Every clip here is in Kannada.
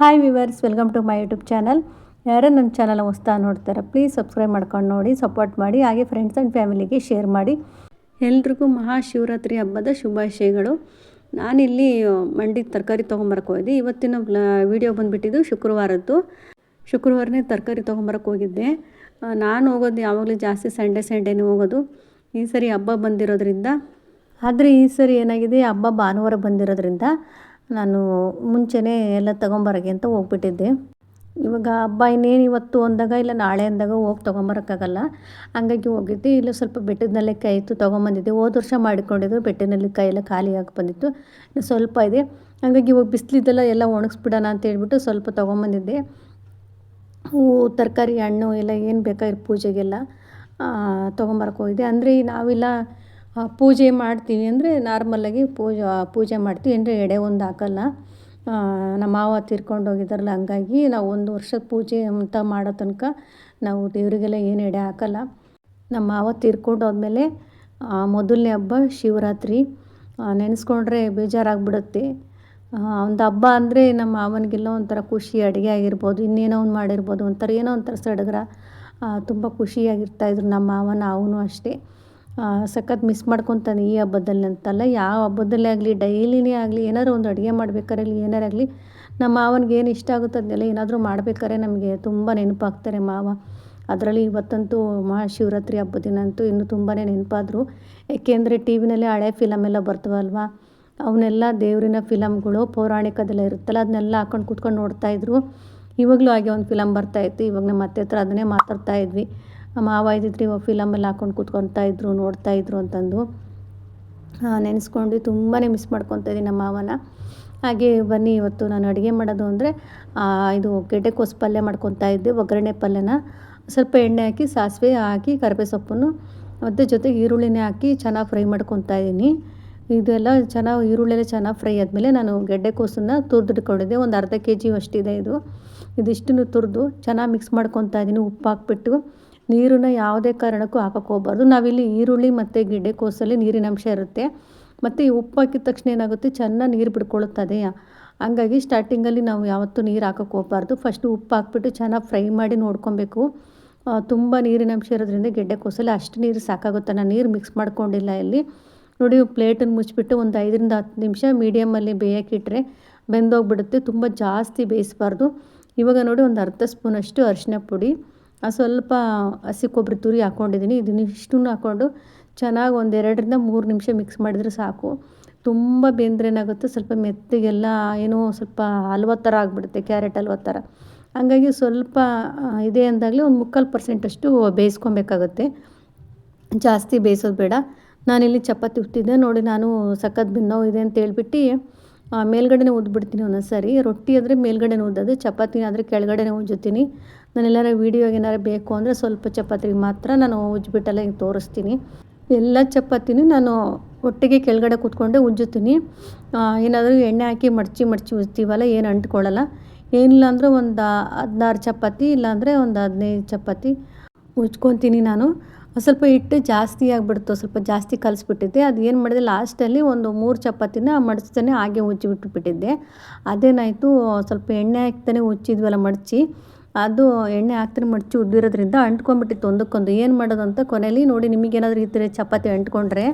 Hi viewers welcome to my YouTube channel ಯಾರೋ ನನ್ನ ಚಾನಲ್ ಹೊಸ್ತಾ ನೋಡ್ತಾರೆ ಪ್ಲೀಸ್ ಸಬ್ಸ್ಕ್ರೈಬ್ ಮಾಡ್ಕೊಂಡು ನೋಡಿ ಸಪೋರ್ಟ್ ಮಾಡಿ, ಹಾಗೆ ಫ್ರೆಂಡ್ಸ್ ಆ್ಯಂಡ್ ಫ್ಯಾಮಿಲಿಗೆ ಶೇರ್ ಮಾಡಿ. ಎಲ್ರಿಗೂ ಮಹಾಶಿವರಾತ್ರಿ ಹಬ್ಬದ ಶುಭಾಶಯಗಳು. ನಾನಿಲ್ಲಿ ಮಂಡಿ ತರಕಾರಿ ತೊಗೊಂಬರಕ್ಕೆ ಹೋಗಿದ್ದೆ. ಇವತ್ತಿನ ವಿಡಿಯೋ ಬಂದುಬಿಟ್ಟಿದ್ದು ಶುಕ್ರವಾರದ್ದು. ಶುಕ್ರವಾರನೇ ತರಕಾರಿ ತೊಗೊಂಬರಕ್ಕೆ ಹೋಗಿದ್ದೆ. ನಾನು ಹೋಗೋದು ಯಾವಾಗಲೂ ಜಾಸ್ತಿ ಸಂಡೇ ಸಂಡೇನೇ ಹೋಗೋದು. ಈ ಸರಿ ಹಬ್ಬ ಬಂದಿರೋದ್ರಿಂದ. ಆದರೆ ಈ ಸರಿ ಏನಾಗಿದೆ, ಹಬ್ಬ ಭಾನುವಾರ ಬಂದಿರೋದ್ರಿಂದ ನಾನು ಮುಂಚೆನೇ ಎಲ್ಲ ತೊಗೊಂಬರಕ್ಕೆ ಅಂತ ಹೋಗ್ಬಿಟ್ಟಿದ್ದೆ. ಇವಾಗ ಹಬ್ಬ ಇನ್ನೇನು ಇವತ್ತು ಅಂದಾಗ ಇಲ್ಲ ನಾಳೆ ಅಂದಾಗ ಹೋಗಿ ತೊಗೊಂಬರೋಕ್ಕಾಗಲ್ಲ. ಹಂಗಾಗಿ ಹೋಗಿದ್ದೆ. ಇಲ್ಲ ಸ್ವಲ್ಪ ಬೆಟ್ಟದ ಕೈ ಇತ್ತು ತೊಗೊಂಬಂದಿದ್ದೆ. ಹೋದ ವರ್ಷ ಮಾಡಿಕೊಂಡಿದ್ದು ಬೆಟ್ಟದಲ್ಲಿ ಕೈ ಎಲ್ಲ ಖಾಲಿ ಆಗಿ ಬಂದಿತ್ತು. ಇನ್ನು ಸ್ವಲ್ಪ ಇದೆ. ಹಾಗಾಗಿ ಇವಾಗ ಬಿಸಿಲಿದ್ದೆಲ್ಲ ಎಲ್ಲ ಒಣಗಿಸ್ಬಿಡೋಣ ಅಂತ ಹೇಳ್ಬಿಟ್ಟು ಸ್ವಲ್ಪ ತೊಗೊಂಬಂದಿದ್ದೆ. ಹೂವು ತರಕಾರಿ ಹಣ್ಣು ಎಲ್ಲ ಏನು ಬೇಕಾಗಿರೋ ಪೂಜೆಗೆಲ್ಲ ತೊಗೊಂಬರಕ್ಕೆ ಹೋಗಿದ್ದೆ. ಅಂದರೆ ನಾವೆಲ್ಲ ಪೂಜೆ ಮಾಡ್ತೀವಿ ಅಂದರೆ ನಾರ್ಮಲಾಗಿ ಪೂಜೆ ಪೂಜೆ ಮಾಡ್ತೀವಿ. ಅಂದರೆ ಎಡೆ ಒಂದು ಹಾಕಲ್ಲ. ನಮ್ಮ ಮಾವ ತೀರ್ಕೊಂಡು ಹೋಗಿದ್ದಾರಲ್ಲ, ಹಂಗಾಗಿ ನಾವು ಒಂದು ವರ್ಷದ ಪೂಜೆ ಅಂತ ಮಾಡೋ ತನಕ ನಾವು ದೇವರಿಗೆಲ್ಲ ಏನು ಎಡೆ ಹಾಕಲ್ಲ. ನಮ್ಮ ಮಾವ ತೀರ್ಕೊಂಡು ಹೋದ್ಮೇಲೆ ಮೊದಲನೇ ಹಬ್ಬ ಶಿವರಾತ್ರಿ. ನೆನೆಸ್ಕೊಂಡ್ರೆ ಬೇಜಾರಾಗ್ಬಿಡುತ್ತೆ. ಒಂದು ಹಬ್ಬ ಅಂದರೆ ನಮ್ಮ ಮಾವನಿಗೆಲ್ಲ ಒಂಥರ ಖುಷಿ, ಅಡುಗೆ ಆಗಿರ್ಬೋದು, ಇನ್ನೇನೋ ಒಂದು ಮಾಡಿರ್ಬೋದು, ಒಂಥರ ಏನೋ ಒಂಥರ ಸಡಗರ ತುಂಬ ಖುಷಿಯಾಗಿರ್ತಾಯಿದ್ರು ನಮ್ಮ ಮಾವನ, ಅವನು ಅಷ್ಟೇ. ಸಖತ್ ಮಿಸ್ ಮಾಡ್ಕೊತಾನೆ ಈ ಹಬ್ಬದಲ್ಲಿ. ಅಂತಲ್ಲ ಯಾವ ಹಬ್ಬದಲ್ಲೇ ಆಗಲಿ ಡೈಲಿನೇ ಆಗಲಿ, ಏನಾದ್ರು ಒಂದು ಅಡುಗೆ ಮಾಡ್ಬೇಕಾದ್ರೆ ಏನಾರು ಆಗಲಿ, ನಮ್ಮ ಮಾವನಿಗೆ ಏನು ಇಷ್ಟ ಆಗುತ್ತೆ ಅದನ್ನೆಲ್ಲ ಏನಾದರೂ ಮಾಡ್ಬೇಕಾದ್ರೆ ನಮಗೆ ತುಂಬ ನೆನಪಾಗ್ತಾರೆ ಮಾವ. ಅದರಲ್ಲಿ ಇವತ್ತಂತೂ ಮಹಾಶಿವರಾತ್ರಿ ಹಬ್ಬದ ದಿನ ಅಂತೂ ಇನ್ನೂ ತುಂಬಾ ನೆನಪಾದರು. ಏಕೆಂದರೆ ಟಿ ವಿನಲ್ಲಿ ಹಳೆ ಫಿಲಮ್ ಎಲ್ಲ ಬರ್ತವಲ್ವಾ? ಅವನ್ನೆಲ್ಲ ದೇವರಿನ ಫಿಲಮ್ಗಳು ಪೌರಾಣಿಕದೆಲ್ಲ ಇರುತ್ತಲ್ಲ, ಅದನ್ನೆಲ್ಲ ಹಾಕೊಂಡು ಕೂತ್ಕೊಂಡು ನೋಡ್ತಾಯಿದ್ರು ಇವಾಗಲೂ ಹಾಗೆ ಒಂದು ಫಿಲಮ್ ಬರ್ತಾಯಿತ್ತು ಇವಾಗ ನಮ್ಮ ಅತ್ತೆ ಹತ್ರ ಅದನ್ನೇ ಮಾತಾಡ್ತಾ ಇದ್ವಿ. ಮಾವ ಇದ್ದಿದ್ರೆ ಇವಾಗ ಫಿಲಮೆಲ್ಲ ಹಾಕೊಂಡು ಕೂತ್ಕೊತಾ ಇದ್ರು, ನೋಡ್ತಾ ಇದ್ರು ಅಂತಂದು. ನೆನೆಸ್ಕೊಂಡು ತುಂಬಾ ಮಿಸ್ ಮಾಡ್ಕೊತಾ ಇದ್ದೀನಿ ನಮ್ಮ ಮಾವನ. ಹಾಗೆ ಬನ್ನಿ, ಇವತ್ತು ನಾನು ಅಡುಗೆ ಮಾಡೋದು ಅಂದರೆ ಇದು ಗೆಡ್ಡೆಕೋಸು ಪಲ್ಯ ಮಾಡ್ಕೊತಾ ಇದ್ದೆ, ಒಗ್ಗರಣೆ ಪಲ್ಯನ. ಸ್ವಲ್ಪ ಎಣ್ಣೆ ಹಾಕಿ, ಸಾಸಿವೆ ಹಾಕಿ ಕರಿಬೇ ಸೊಪ್ಪನ್ನು ಮತ್ತು ಜೊತೆಗೆ ಈರುಳ್ಳಿನೇ ಹಾಕಿ ಚೆನ್ನಾಗಿ ಫ್ರೈ ಮಾಡ್ಕೊತಾ ಇದ್ದೀನಿ. ಇದೆಲ್ಲ ಚೆನ್ನಾಗಿ ಈರುಳ್ಳಿ ಎಲ್ಲ ಚೆನ್ನಾಗಿ ಫ್ರೈ ಆದಮೇಲೆ ನಾನು ಗೆಡ್ಡೆಕೋಸನ್ನು ತುರಿದಿಟ್ಕೊಂಡಿದ್ದೆ. ಒಂದು ಅರ್ಧ ಕೆ ಜಿ ಅಷ್ಟಿದೆ ಇದು. ಇದಿಷ್ಟನ್ನು ತುರಿದು ಚೆನ್ನಾಗಿ ಮಿಕ್ಸ್ ಮಾಡ್ಕೊತಾ ಇದ್ದೀನಿ. ಉಪ್ಪು ಹಾಕ್ಬಿಟ್ಟು ನೀರನ್ನ ಯಾವುದೇ ಕಾರಣಕ್ಕೂ ಹಾಕಕ್ಕೆ ಹೋಗ್ಬಾರ್ದು. ನಾವಿಲ್ಲಿ ಈರುಳ್ಳಿ ಮತ್ತು ಗೆಡ್ಡೆಕೋಸಲ್ಲಿ ನೀರಿನ ಅಂಶ ಇರುತ್ತೆ. ಮತ್ತು ಈ ಉಪ್ಪು ಹಾಕಿದ ತಕ್ಷಣ ಏನಾಗುತ್ತೆ? ಚೆನ್ನಾಗಿ ನೀರು ಬಿಡ್ಕೊಳ್ಳುತ್ತದೆ ಹಂಗಾಗಿ ಸ್ಟಾರ್ಟಿಂಗಲ್ಲಿ ನಾವು ಯಾವತ್ತೂ ನೀರು ಹಾಕೋಕೆ ಹೋಗ್ಬಾರ್ದು. ಫಸ್ಟು ಉಪ್ಪು ಹಾಕ್ಬಿಟ್ಟು ಚೆನ್ನಾಗಿ ಫ್ರೈ ಮಾಡಿ ನೋಡ್ಕೊಬೇಕು. ತುಂಬ ನೀರಿನ ಅಂಶ ಇರೋದ್ರಿಂದ ಗೆಡ್ಡೆಕೋಸಲ್ಲಿ ಅಷ್ಟು ನೀರು ಸಾಕಾಗುತ್ತೆ. ನಾನು ನೀರು ಮಿಕ್ಸ್ ಮಾಡ್ಕೊಂಡಿಲ್ಲ ಇಲ್ಲಿ. ನೋಡಿ ಪ್ಲೇಟನ್ನು ಮುಚ್ಚಿಬಿಟ್ಟು ಒಂದು ಐದರಿಂದ ಹತ್ತು ನಿಮಿಷ ಮೀಡಿಯಮಲ್ಲಿ ಬೇಯೋಕ್ಕಿಟ್ರೆ ಬೆಂದೋಗಿಬಿಡುತ್ತೆ. ತುಂಬ ಜಾಸ್ತಿ ಬೇಯಿಸಬಾರ್ದು. ಇವಾಗ ನೋಡಿ, ಒಂದು ಅರ್ಧ ಸ್ಪೂನಷ್ಟು ಅರಿಶಿನ ಪುಡಿ. ಸ್ವಲ್ಪ ಹಸಿ ಕೊಬ್ಬರಿ ತುರಿ ಹಾಕ್ಕೊಂಡಿದ್ದೀನಿ ಇದನ್ನ ಇಷ್ಟನ್ನು ಹಾಕ್ಕೊಂಡು ಚೆನ್ನಾಗಿ ಒಂದೆರಡರಿಂದ ಮೂರು ನಿಮಿಷ ಮಿಕ್ಸ್ ಮಾಡಿದರೆ ಸಾಕು. ತುಂಬ ಬೆಂದ್ರೇನಾಗುತ್ತೆ ಸ್ವಲ್ಪ ಮೆತ್ತಗೆಲ್ಲ ಏನೋ ಸ್ವಲ್ಪ ಹಲ್ವ ಥರ ಆಗಿಬಿಡುತ್ತೆ ಕ್ಯಾರೆಟ್ ಹಲ್ವ ಥರ ಹಂಗಾಗಿ ಸ್ವಲ್ಪ ಆ, ಇದೆ ಅಂದಾಗಲೇ ಒಂದು ಮುಕ್ಕಾಲು ಪರ್ಸೆಂಟಷ್ಟು ಬೇಯಿಸ್ಕೊಬೇಕಾಗುತ್ತೆ. ಜಾಸ್ತಿ ಬೇಯಿಸೋದು ಬೇಡ. ನಾನಿಲ್ಲಿ ಚಪಾತಿ ಹುಟ್ಟಿದ್ದೆ ನೋಡಿ ನಾನು ಸಖತ್ ಬೆನ್ನೋವು ಇದೆ ಅಂತ ಹೇಳ್ಬಿಟ್ಟು ಆ, ಮೇಲ್ಗಡೆನೇ ಒಂದೊಂದು ಸಾರಿ. ರೊಟ್ಟಿ ಆದರೆ ಮೇಲ್ಗಡೆನೇ ಉದ್ದೋದು ಚಪಾತಿ ಆದರೆ ಕೆಳಗಡೆನೆ ಉಜ್ಜುತ್ತೀನಿ ನಾನೆಲ್ಲರ ವೀಡಿಯೋಗೆ ಏನಾರು ಬೇಕು ಅಂದರೆ ಸ್ವಲ್ಪ ಚಪಾತಿಗೆ ಮಾತ್ರ ನಾನು ಉಜ್ಜಿಬಿಟ್ಟೆಲ್ಲ ಹಿಂಗೆ ತೋರಿಸ್ತೀನಿ. ಎಲ್ಲ ಚಪಾತಿನೂ ನಾನು ಒಟ್ಟಿಗೆ ಕೆಳಗಡೆ ಕೂತ್ಕೊಂಡೆ ಉಜ್ಜುತ್ತೀನಿ. ಏನಾದರೂ ಎಣ್ಣೆ ಹಾಕಿ ಮಡಚಿ ಮಡಚಿ ಉಜ್ತೀವಲ್ಲ, ಏನು ಅಂಟ್ಕೊಳ್ಳಲ್ಲ. ಏನಿಲ್ಲ ಅಂದರೆ ಒಂದು ಹದಿನಾರು ಚಪಾತಿ, ಇಲ್ಲಾಂದರೆ ಒಂದು ಹದಿನೈದು ಚಪಾತಿ ಉಜ್ಕೊತೀನಿ ನಾನು. ಸ್ವಲ್ಪ ಹಿಟ್ಟು ಜಾಸ್ತಿ ಆಗಿಬಿಡ್ತು ಸ್ವಲ್ಪ ಜಾಸ್ತಿ ಕಲಿಸ್ಬಿಟ್ಟಿದ್ದೆ. ಅದು ಏನು ಮಾಡಿದೆ ಲಾಸ್ಟಲ್ಲಿ ಒಂದು ಮೂರು ಚಪಾತಿನ ಮಡಿಸ್ತಾನೆ ಹಾಗೆ ಉಜ್ಜಿಬಿಟ್ಬಿಟ್ಟಿದ್ದೆ. ಅದೇನಾಯಿತು, ಸ್ವಲ್ಪ ಎಣ್ಣೆ ಹಾಕ್ತಾನೆ ಉಜ್ಜಿದ್ವಲ್ಲ ಮಡಚಿ, ಅದು ಎಣ್ಣೆ ಹಾಕ್ತಾನೆ ಮಡಚಿ ಉದ್ದಿರೋದ್ರಿಂದ ಅಂಟ್ಕೊಂಡ್ಬಿಟ್ಟಿತ್ತು ಒಂದಕ್ಕೊಂದು. ಏನು ಮಾಡೋದು ಅಂತ ಕೊನೆಯಲ್ಲಿ ನೋಡಿ ನಿಮಗೇನಾದರೂ ಈ ಥರ ಚಪಾತಿ ಅಂಟ್ಕೊಂಡ್ರೆ,